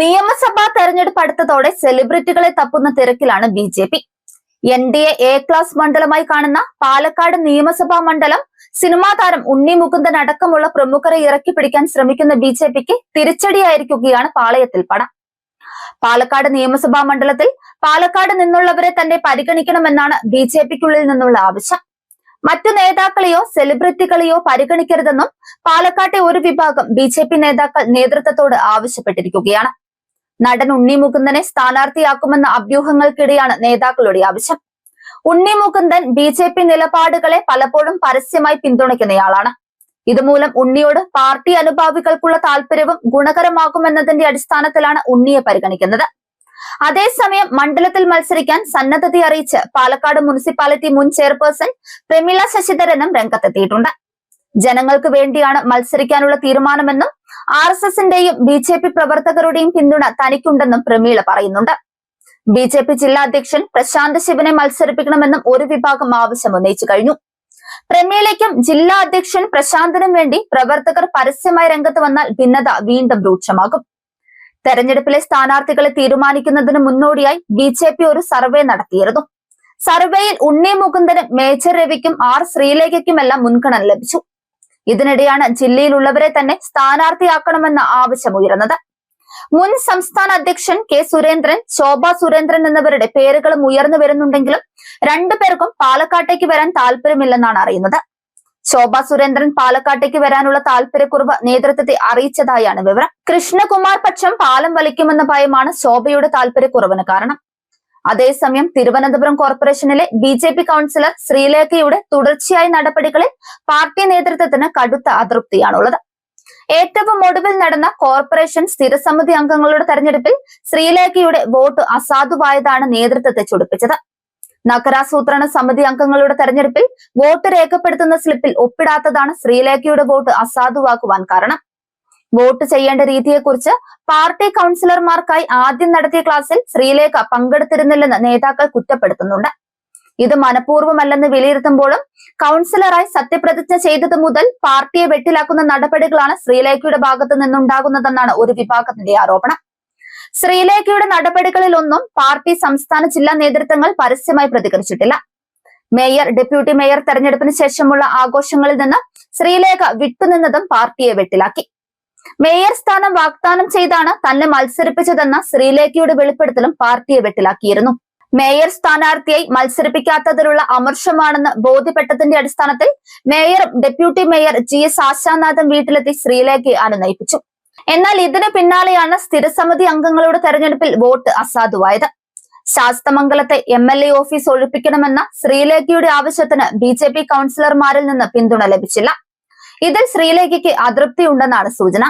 നിയമസഭാ തെരഞ്ഞെടുപ്പ് അടുത്തതോടെ സെലിബ്രിറ്റികളെ തപ്പുന്ന തിരക്കിലാണ് B J P. N D A class മണ്ഡലമായി കാണുന്ന പാലക്കാട് നിയമസഭാ മണ്ഡലം സിനിമാ താരം ഉണ്ണി മുകുന്ദൻ അടക്കമുള്ള പ്രമുഖരെ ഇറക്കി പിടിക്കാൻ ശ്രമിക്കുന്ന ബി ജെ പിക്ക് തിരിച്ചടിയായിരിക്കുകയാണ് പാളയത്തിൽ പട. പാലക്കാട് നിയമസഭാ മണ്ഡലത്തിൽ പാലക്കാട് നിന്നുള്ളവരെ തന്നെ പരിഗണിക്കണമെന്നാണ് ബി ജെ പിക്കുള്ളിൽ നിന്നുള്ള ആവശ്യം. മറ്റു നേതാക്കളെയോ സെലിബ്രിറ്റികളെയോ പരിഗണിക്കരുതെന്നും പാലക്കാട്ടെ ഒരു വിഭാഗം ബി നേതാക്കൾ നേതൃത്വത്തോട് ആവശ്യപ്പെട്ടിരിക്കുകയാണ്. നടൻ ഉണ്ണി മുകുന്ദനെ സ്ഥാനാർത്ഥിയാക്കുമെന്ന അഭ്യൂഹങ്ങൾക്കിടെയാണ് നേതാക്കളുടെ ആവശ്യം. Unni Mukundan B J P നിലപാടുകളെ പലപ്പോഴും പരസ്യമായി പിന്തുണയ്ക്കുന്നയാളാണ്. ഇതുമൂലം ഉണ്ണിയോട് പാർട്ടി അനുഭാവികൾക്കുള്ള താല്പര്യവും ഗുണകരമാകുമെന്നതിന്റെ അടിസ്ഥാനത്തിലാണ് ഉണ്ണിയെ പരിഗണിക്കുന്നത്. അതേസമയം മണ്ഡലത്തിൽ മത്സരിക്കാൻ സന്നദ്ധത അറിയിച്ച് പാലക്കാട് മുനിസിപ്പാലിറ്റി മുൻ ചെയർപേഴ്സൺ പ്രമിള ശശിധരനും രംഗത്തെത്തിയിട്ടുണ്ട്. ജനങ്ങൾക്ക് വേണ്ടിയാണ് മത്സരിക്കാനുള്ള തീരുമാനമെന്നും ആർ എസ് എസിന്റെയും ബി ജെ പി പ്രവർത്തകരുടെയും പിന്തുണ തനിക്കുണ്ടെന്നും പ്രമീള പറയുന്നുണ്ട്. ബി ജെ പി ജില്ലാ അധ്യക്ഷൻ പ്രശാന്ത് ശിവനെ മത്സരിപ്പിക്കണമെന്നും ഒരു വിഭാഗം ആവശ്യം ഉന്നയിച്ചു കഴിഞ്ഞു. പ്രമീളയ്ക്കും ജില്ലാ അധ്യക്ഷൻ പ്രശാന്തിനും വേണ്ടി പ്രവർത്തകർ പരസ്യമായി രംഗത്ത് വന്നാൽ ഭിന്നത വീണ്ടും രൂക്ഷമാകും. തെരഞ്ഞെടുപ്പിലെ സ്ഥാനാർത്ഥികളെ തീരുമാനിക്കുന്നതിന് മുന്നോടിയായി ബി ജെ പി ഒരു സർവേ നടത്തിയിരുന്നു. സർവേയിൽ ഉണ്ണി മുകുന്ദനും മേജർ രവിക്കും ആർ ശ്രീലേഖയ്ക്കുമെല്ലാം മുൻഗണന ലഭിച്ചു. ഇതിനിടെയാണ് ജില്ലയിലുള്ളവരെ തന്നെ സ്ഥാനാർത്ഥിയാക്കണമെന്ന ആവശ്യം ഉയർന്നത് മുൻ സംസ്ഥാന അധ്യക്ഷൻ കെ സുരേന്ദ്രൻ ശോഭ സുരേന്ദ്രൻ എന്നിവരുടെ പേരുകളും ഉയർന്നു വരുന്നുണ്ടെങ്കിലും രണ്ടുപേർക്കും പാലക്കാട്ടേക്ക് വരാൻ താല്പര്യമില്ലെന്നാണ് അറിയുന്നത്. ശോഭ സുരേന്ദ്രൻ പാലക്കാട്ടേക്ക് വരാനുള്ള താല്പര്യക്കുറവ് നേതൃത്വത്തെ അറിയിച്ചതായാണ് വിവരം. കൃഷ്ണകുമാർ പക്ഷം പാലം വലിക്കുമെന്ന ഭയമാണ് ശോഭയുടെ താല്പര്യക്കുറവിന് കാരണം. അതേസമയം തിരുവനന്തപുരം കോർപ്പറേഷനിലെ ബി ജെ പി കൗൺസിലർ ശ്രീലേഖയുടെ തുടർച്ചയായ നടപടികളിൽ പാർട്ടി നേതൃത്വത്തിന് കടുത്ത അതൃപ്തിയാണുള്ളത്. ഏറ്റവും ഒടുവിൽ നടന്ന കോർപ്പറേഷൻ സ്ഥിരസമിതി അംഗങ്ങളുടെ തെരഞ്ഞെടുപ്പിൽ ശ്രീലേഖയുടെ വോട്ട് അസാധുവായതാണ് നേതൃത്വത്തെ ചൊടിപ്പിച്ചത്. നഗരാസൂത്രണ സമിതി അംഗങ്ങളുടെ തെരഞ്ഞെടുപ്പിൽ വോട്ട് രേഖപ്പെടുത്തുന്ന സ്ലിപ്പിൽ ഒപ്പിടാത്തതാണ് ശ്രീലേഖയുടെ വോട്ട് അസാധുവാക്കുവാൻ കാരണം. വോട്ട് ചെയ്യേണ്ട രീതിയെക്കുറിച്ച് പാർട്ടി കൗൺസിലർമാർക്കായി ആദ്യം നടത്തിയ ക്ലാസ്സിൽ ശ്രീലേഖ പങ്കെടുത്തിരുന്നില്ലെന്ന് നേതാക്കൾ കുറ്റപ്പെടുത്തുന്നുണ്ട്. ഇത് മനഃപൂർവമല്ലെന്ന് വിലയിരുത്തുമ്പോഴും കൗൺസിലറായി സത്യപ്രതിജ്ഞ ചെയ്തത് മുതൽ പാർട്ടിയെ വെട്ടിലാക്കുന്ന നടപടികളാണ് ശ്രീലേഖയുടെ ഭാഗത്തു നിന്നുണ്ടാകുന്നതെന്നാണ് ഒരു വിഭാഗത്തിന്റെ ആരോപണം. ശ്രീലേഖയുടെ നടപടികളിലൊന്നും പാർട്ടി സംസ്ഥാന ജില്ലാ നേതൃത്വങ്ങൾ പരസ്യമായി പ്രതികരിച്ചിട്ടില്ല. മേയർ ഡെപ്യൂട്ടി മേയർ തെരഞ്ഞെടുപ്പിന് ശേഷമുള്ള ആഘോഷങ്ങളിൽ നിന്ന് ശ്രീലേഖ വിട്ടുനിന്നതും പാർട്ടിയെ വെട്ടിലാക്കി. മേയർ സ്ഥാനം വാഗ്ദാനം ചെയ്താണ് തന്നെ മത്സരിപ്പിച്ചതെന്ന ശ്രീലേഖയുടെ വെളിപ്പെടുത്തലും പാർട്ടിയെ വെട്ടിലാക്കിയിരുന്നു. മേയർ സ്ഥാനാർത്ഥിയായി മത്സരിപ്പിക്കാത്തതിലുള്ള അമർഷമാണെന്ന് ബോധ്യപ്പെട്ടതിന്റെ അടിസ്ഥാനത്തിൽ മേയറും deputy mayor G S Ashanathan വീട്ടിലെത്തി ശ്രീലേഖയെ അനുനയിപ്പിച്ചു. എന്നാൽ ഇതിന് പിന്നാലെയാണ് സ്ഥിരസമിതി അംഗങ്ങളുടെ തെരഞ്ഞെടുപ്പിൽ വോട്ട് അസാധുവായത്. ശാസ്തമംഗലത്തെ എം എൽ എ ഓഫീസ് ഒഴിപ്പിക്കണമെന്ന ശ്രീലേഖയുടെ ആവശ്യത്തിന് ബി ജെ പി കൗൺസിലർമാരിൽ നിന്ന് പിന്തുണ ലഭിച്ചില്ല. ഇതിൽ ശ്രീലേഖയ്ക്ക് അതൃപ്തിയുണ്ടെന്നാണ് സൂചന.